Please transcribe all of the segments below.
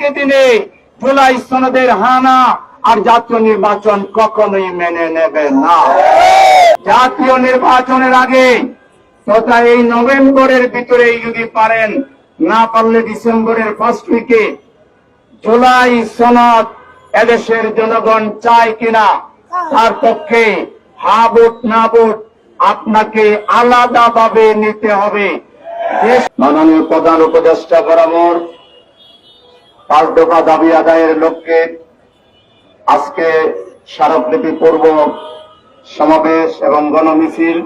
একই দিনে জুলাই সনদের হানা আর জাতীয় নির্বাচন কখনোই মেনে নেবে না। জাতীয় নির্বাচনের আগে তথা এই নভেম্বরের ভিতরেই যদি পারেন, না পারলে ডিসেম্বরের ফার্স্ট উইকে জুলাই সনদ এদেশের জনগণ চায় কিনা, তার পক্ষে হা ভোট, না ভোট আপনাকে আলাদাভাবে নিতে হবে। মাননীয় প্রধান উপদেষ্টা বরাবর পাঁচ দফা দাবি আদায়ের লক্ষ্যে আজকে স্মারকলিপি পূর্ব সমাবেশ এবং গণমিছিল।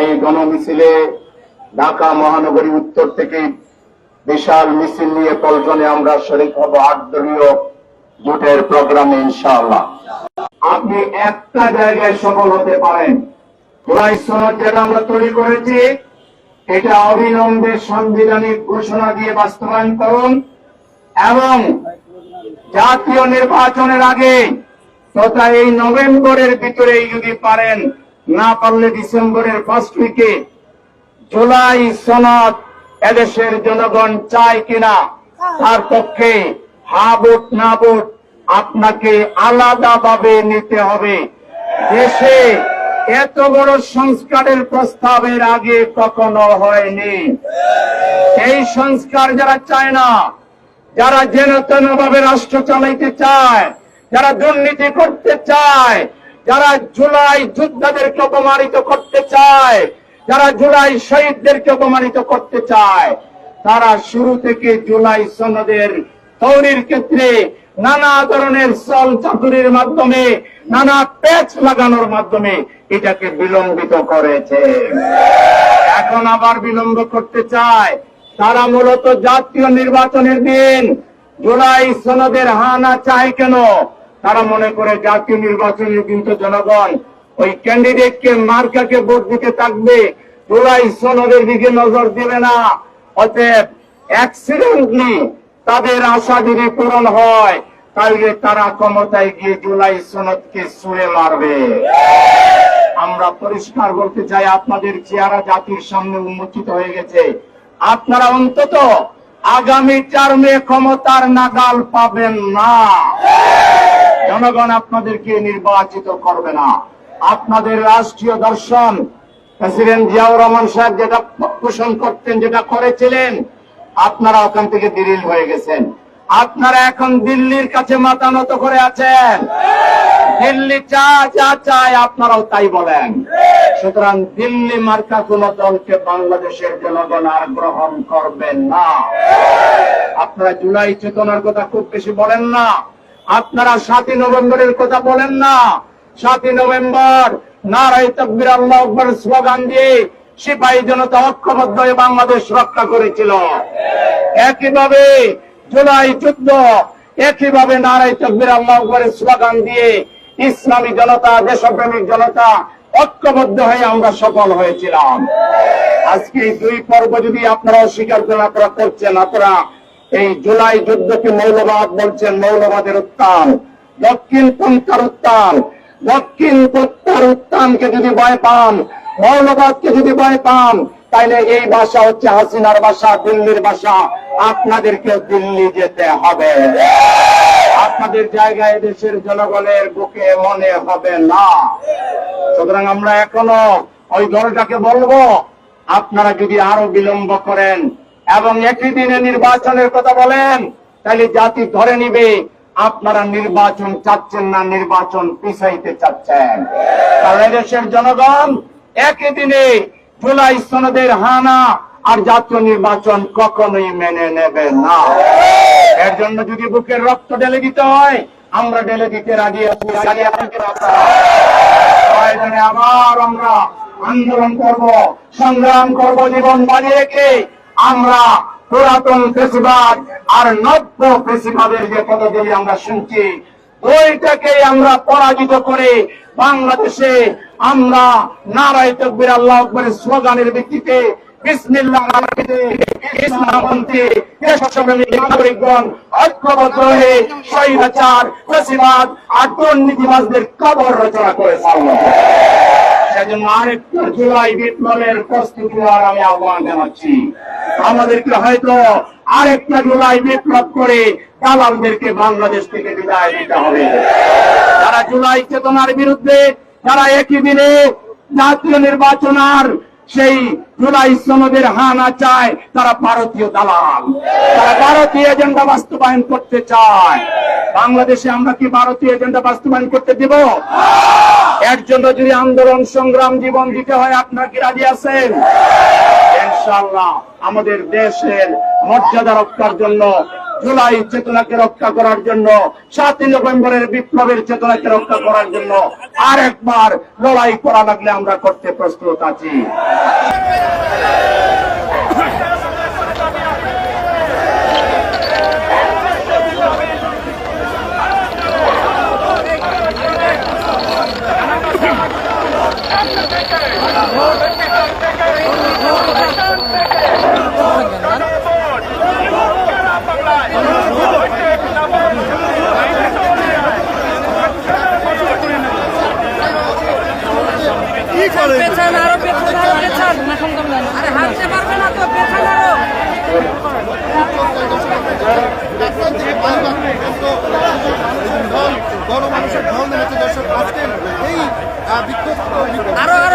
এই গণমিছিলে ঢাকা মহানগরী উত্তর থেকে বিশাল মিছিল নিয়ে পল্টনে আমরা শরীর হব আট দলীয় জোটের প্রোগ্রামে, ইনশাআল্লাহ। আপনি একটা জায়গায় সফল হতে পারেন। যেটা আমরা তৈরি করেছি, এটা অবিলম্বে সাংবিধানিক ঘোষণা দিয়ে বাস্তবায়ন করুন। এবং জাতীয় নির্বাচনের আগে তথা এই নভেম্বরের ভিতরেই যদি পারেন, না পারলে ডিসেম্বরের ফার্স্ট উইকে জুলাই সনদ এদেশের জনগণ চায় কিনা, তার পক্ষে হা ভোট, না ভোট আপনাকে আলাদাভাবে নিতে হবে। দেশে এত বড় সংস্কারের প্রস্তাবের আগে কখনো হয়নি। এই সংস্কার যারা চায় না যারা যেন ভাবে রাষ্ট্র চালাইতে চায়, যারা দুর্নীতি করতে চায়, যারা জুলাই যোদ্ধাদেরকে অপমানিত করতে চায়, যারা জুলাই শহীদদেরকে অপমানিত করতে চায়, তারা শুরু থেকে জুলাই সনদের তৈরির ক্ষেত্রে নানা ধরনের সল চাতুরির মাধ্যমে, নানা প্যাচ লাগানোর মাধ্যমে এটাকে বিলম্বিত করেছে। এখন আবার বিলম্ব করতে চায়। তারা মূলত জাতীয় নির্বাচনের দিন। জুলাই সনদের হানা চায় কেন? তারা মনে করে জাতীয় নির্বাচনের দিন তো জনগণ, ওই ক্যান্ডিডেটকে, মার্কাকে ভোট দিতে থাকবে। জুলাই সনদের দিকে নজর দেবে না। অতএব অ্যাক্সিডেন্টলি তাদের আশা যদি পূরণ হয় তাহলে তারা ক্ষমতায় গিয়ে জুলাই সনদকে ছুঁড়ে মারবে। আমরা পরিষ্কার বলতে চাই, আপনাদের চেহারা জাতির সামনে উন্মোচিত হয়ে গেছে। আপনারা অন্তত আগামী চার মে ক্ষমতার নাগাল পাবেন না। জনগণ আপনাদেরকে নির্বাচিত করবে না। আপনাদের রাষ্ট্রীয় দর্শন, প্রেসিডেন্ট জিয়াউর রহমান সাহেব যেটা পোষণ করতেন, যেটা করেছিলেন, আপনারা ওখান থেকে বিলীন হয়ে গেছেন। আপনারা এখন দিল্লির কাছে মাথা নত করে আছেন। দিল্লি চা যা চায় আপনারাও তাই বলেন। সুতরাং দিল্লি মার্কা কোন দলকে বাংলাদেশের জনগণ আর গ্রহণ করবেন না। আপনারা জুলাই চেতনার কথা খুব বেশি বলেন না। আপনারা সাতই নভেম্বরের কথা বলেন না। সাতই নভেম্বর, নারায় তকবির, আল্লাহ স্লোগান দিয়ে সিপাহী জনতা ঐক্যবদ্ধ হয়ে বাংলাদেশ রক্ষা করেছিল। একইভাবে জুলাই যুদ্ধ একইভাবে নারায় তকবির, আল্লাহ স্লোগান দিয়ে ইসলামী জনতা, দেশপ্রেমিক জনতা ঐক্যবদ্ধ হয়ে আমরা সফল হয়েছিলাম। আজকে এই দুই পর্ব যদি আপনারা অস্বীকার করেন আপনারা করছেন, আপনারা এই জুলাই যুদ্ধকে মৌলবাদ বলছেন, মৌলবাদের উত্থান দক্ষিণ পন্থার উত্থান দক্ষিণ পন্থার উত্থানকে যদি ভয় পান, মৌলবাদকে যদি ভয় পান, তাইলে এই ভাষা হচ্ছে হাসিনার ভাষা, দিল্লির ভাষা। আপনাদেরকে দিল্লি যেতে হবে। আপনাদের জায়গায় দেশের জনগণের বুকে মনে হবে না। সুতরাং আমরা এখনও ওই দলটাকে বলব, আপনারা যদি আরও বিলম্ব করেন এবং একই দিনে নির্বাচনের কথা বলেন, তাহলে জাতি ধরে নিবে, আপনারা নির্বাচন চাচ্ছেন না, নির্বাচন পিছাইতে চাচ্ছেন। কারণ দেশের জনগণ একই দিনে জুলাই সনদের হানা আর জাতীয় নির্বাচন কখনোই মেনে নেবে না। এর জন্য যদি বুকের রক্ত ঢেলে দিতে হয়, আমরা ঢেলে দিতে রাজি আছি আবার আমরা আন্দোলন করব, সংগ্রাম করব, জীবন বাজি রেখে আমরা পুরাতন ফেসিবাদ আর নব্য ফেসিবাদের যে পদগুলি আমরা শুনছি ওইটাকে আমরা পরাজিত করে বাংলাদেশে আমরা নারায় তকবির, আল্লাহ আকবরের স্লোগানের ভিত্তিতে আর জুলাই আমাদেরকে হয়তো আরেকটা জুলাই বিপ্লব করে দালালদেরকে বাংলাদেশ থেকে বিদায় দিতে হবে। যারা জুলাই চেতনার বিরুদ্ধে, যারা একই দিনে জাতীয় নির্বাচন আর সেই জুলাই সনদের হানা চায় তারা ভারতীয় দালাল। তারা ভারতীয় এজেন্ডা বাস্তবায়ন করতে চায়। বাংলাদেশে আমরা কি ভারতীয় এজেন্ডা বাস্তবায়ন করতে দিব? এর জন্য যদি আন্দোলন সংগ্রাম জীবন দিতে হয়, আপনার কি রাজি আছেন? ইনশাআল্লাহ আমাদের দেশের মর্যাদা রক্ষার জন্য, জুলাই চেতনাকে রক্ষা করার জন্য, সাতই নভেম্বরের বিপ্লবের চেতনাকে রক্ষা করার জন্য আরেকবার লড়াই করা লাগলে আমরা করতে প্রস্তুত আছি পেছান আরও পেছান আরও পেছান আরে হাঁটতে পারবে না তো পেছান আরও গণমানুষের ঢল নেমেছে দর্শক আজকের এই বিক্ষোভ আরও